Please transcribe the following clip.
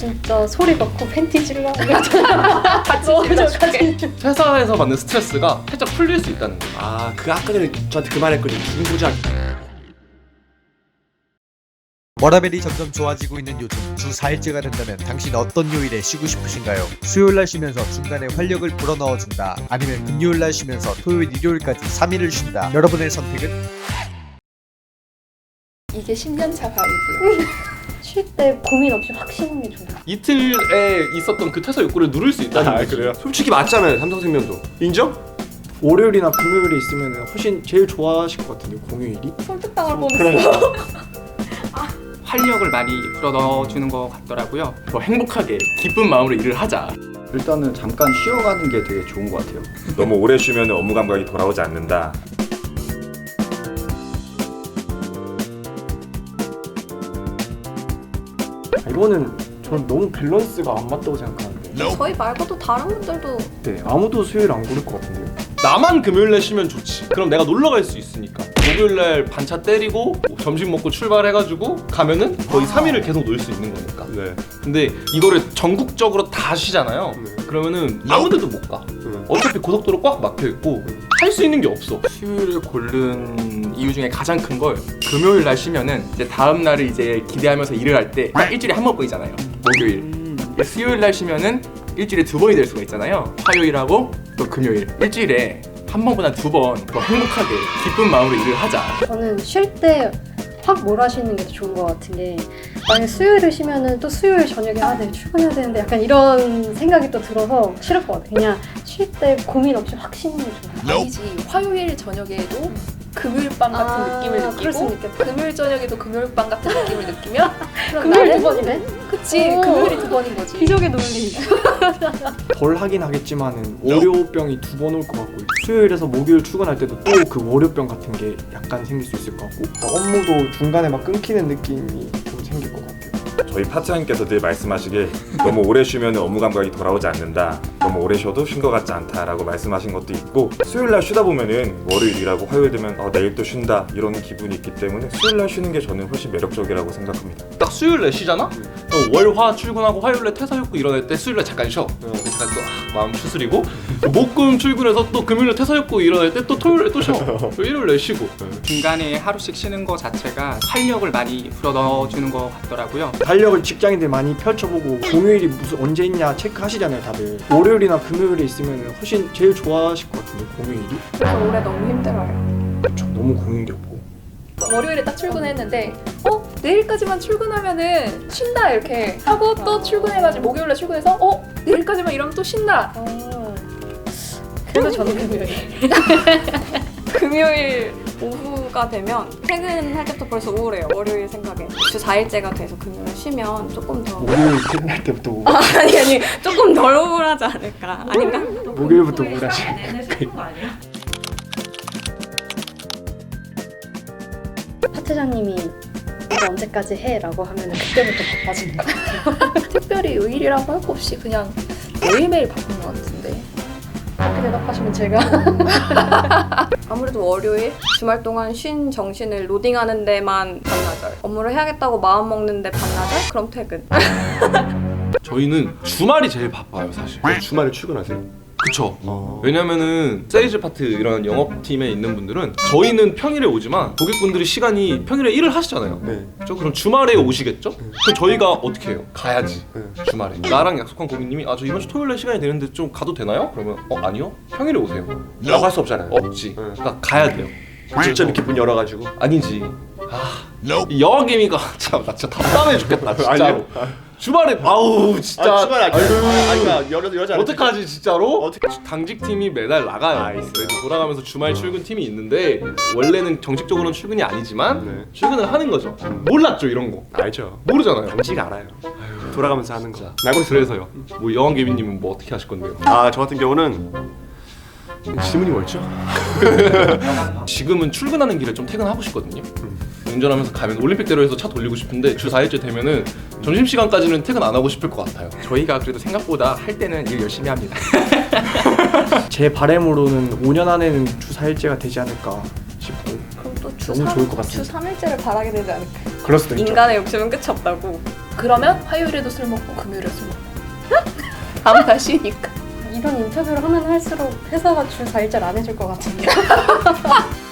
진짜 소리 넣고 팬티 질러. 너무 좋아가지고. 회사에서 받는 스트레스가 살짝 풀릴 수 있다는 거예요. 아, 그 아까 전에 저한테 그 말했거든요. 김부장. 워라벨이 점점 좋아지고 있는 요즘 주 4일째가 된다면 당신 어떤 요일에 쉬고 싶으신가요? 수요일날 쉬면서 중간에 활력을 불어넣어준다 아니면 금요일날 쉬면서 토요일 일요일까지 3일을 쉰다 여러분의 선택은? 이게 10년 차 바이고요. 쉴 때 고민 없이 확 쉬는 게 좋아요. 이틀에 있었던 그 퇴사 욕구를 누를 수 있다는 거지. 솔직히 맞잖아요, 삼성생명도. 인정? 월요일이나 금요일에 있으면 훨씬 제일 좋아하실 것 같은데 공휴일이? 설득당할 뻔했어. 활력을 많이 불어넣어주는 것 같더라고요. 더 행복하게 기쁜 마음으로 일을 하자. 일단은 잠깐 쉬어가는 게 되게 좋은 것 같아요. 너무 오래 쉬면 업무 감각이 돌아오지 않는다. 이거는 저는 너무 밸런스가 안 맞다고 생각하는데. 저희 말고도 다른 분들도 네, 아무도 수요일 안 고를 것 같은데요 나만 금요일날 쉬면 좋지. 그럼 내가 놀러 갈 수 있으니까. 목요일날 반차 때리고 점심 먹고 출발해가지고 가면은 거의 3일을 계속 놀 수 있는 거니까. 네. 근데 이거를 전국적으로 다 쉬잖아요. 네. 그러면은 아무 데도 못 가. 네. 어차피 고속도로 꽉 막혀 있고 할 수 있는 게 없어. 수요일을 고른 이유 중에 가장 큰 걸 금요일 날 쉬면은 이제 다음 날을 이제 기대하면서 일을 할 때 딱 일주일에 한 번뿐이잖아요. 목요일. 수요일 날 쉬면은 일주일에 두 번이 될 수가 있잖아요. 화요일하고 또 금요일. 일주일에 한 번보다 두 번 더 행복하게 기쁜 마음으로 일을 하자. 저는 쉴 때 확 몰아쉬는 게더 좋은 것 같은 게 만약 수요일을 쉬면은 또 수요일 저녁에 아 내일 출근해야 되는데 약간 이런 생각이 또 들어서 싫을 것 같아. 그냥 쉴 때 고민 없이 확 쉬는 게 좋아요. 아니지 화요일 저녁에도 금요일 밤 같은 아, 느낌을 그럴 느끼고 있겠다. 금요일 저녁에도 금요일 밤 같은 느낌을 느끼면 그럼 금요일 나는- 두 번이네? 그치 오. 금요일이 두 번인 거지. 기적의 논리. 덜 하긴 하겠지만은 월요병이 두 번 올 것 같고 수요일에서 목요일 출근할 때도 또 그 월요병 같은 게 약간 생길 수 있을 것 같고 업무도 중간에 막 끊기는 느낌이 좀 생길 것 같아요 저희 파트너님께서 늘 말씀하시길 너무 오래 쉬면 업무 감각이 돌아오지 않는다. 너무 오래 쉬어도 쉰 것 같지 않다라고 말씀하신 것도 있고 수요일 날 쉬다 보면은 월요일 일하고 화요일 되면 어, 내일 또 쉰다 이런 기분이 있기 때문에 수요일 날 쉬는 게 저는 훨씬 매력적이라고 생각합니다. 딱 수요일 날 쉬잖아? 그럼 월, 화 출근하고 화요일에 퇴사 욕구 일어날 때 수요일 날 잠깐 쉬어. 잠깐 또 아, 마음 추스리고 목, 금 출근해서 또 금요일에 퇴사 욕구 일어날 때 또 토요일에 또 쉬어. 또 일요일날 쉬고. 중간에 하루씩 쉬는 거 자체가 활력을 많이 불어넣어주는 것 같더라고요. 달력을 직장인들 많이 펼쳐보고 공휴일이 무슨 언제 있냐 체크하시잖아요 다들 월요일이나 금요일에 있으면 훨씬 제일 좋아하실 것 같은데 공휴일이? 그래서 올해 너무 힘들어요. 저 너무 공휴일이 없고 월요일에 딱 출근했는데 어 내일까지만 출근하면은 쉰다 이렇게 하고 또 출근해가지고 목요일에 출근해서 어 내일까지만 이러면 또 쉰다. 아, 그래서 저는 금요일. 금요일 오후가 되면 퇴근할 때부터 벌써 우울해요. 월요일 생각에. 주 4일째가 돼서 금요일 쉬면 조금 더 목요일 퇴근할 때부터 우울. 아니 아니 조금 덜 우울하지 않을까? 아닌가? 목요일부터 우울하시 파트장님이 이거 언제까지 해?라고 하면 그때부터 바빠지는 거 같아요. 특별히 요일이라고 할 거 없이 그냥 매일매일 바쁜 것 같은데. 그렇게 대답하시면 제가 아무래도 월요일 주말 동안 쉰 정신을 로딩하는 데만 반나절. 업무를 해야겠다고 마음 먹는데 반나절? 그럼 퇴근. 저희는 주말이 제일 바빠요, 사실. 주말에 출근하세요? 그쵸. 어. 왜냐면은 세일즈 파트 이런 영업팀에 있는 분들은 저희는 평일에 오지만 고객분들이 시간이 평일에 일을 하시잖아요. 네. 그죠? 그럼 주말에 오시겠죠? 그럼 저희가 어떻게 해요? 가야지. 네. 주말에. 나랑 약속한 고객님이 아 저 이번 주 토요일에 시간이 되는데 좀 가도 되나요? 그러면 어 아니요. 평일에 오세요. 라고 할 수 없잖아요. 없지. 네. 그러니까 가야 돼요. 직접 이렇게 문 열어가지고 아니지. 아, 이 여왕개미가 참나 진짜 답답해 죽겠다 진짜로. 아니요. 주말에 아우 진짜. 아, 주말에 할게요. 아유, 아, 그러니까 열어 여자 어떡하지 진짜로? 어떻게 당직 팀이 매달 나가요. 아, 있어요. 그래서 돌아가면서 주말 출근 팀이 있는데 원래는 정식적으로는 출근이 아니지만 네. 출근을 하는 거죠. 몰랐죠 이런 거. 알죠? 모르잖아요. 정식 알아요. 돌아가면서 하는 거. 알고 그래서요. 뭐 여왕개미님은 뭐 어떻게 하실 건데요? 아저 같은 경우는 질문이 뭐였죠? 지금은 출근하는 길에 좀 퇴근하고 싶거든요. 운전하면서 가면 올림픽대로에서 차 돌리고 싶은데 주 4일째 되면은 점심 시간까지는 퇴근 안 하고 싶을 것 같아요. 저희가 그래도 생각보다 할 때는 일 열심히 합니다. 제 바램으로는 5년 안에는 주 4일째가 되지 않을까 싶고 그럼 또주 너무 좋을 것주 같습니다. 3일째를 바라게 되지 않을까? 그럴 수도 있죠 인간의 욕심은 끝이 없다고. 그러면 화요일에도 술 먹고 금요일에도 술 먹고 날 쉬니까 이런 인터뷰를 하면 할수록 회사가 주 4일째를 안 해줄 것 같은데.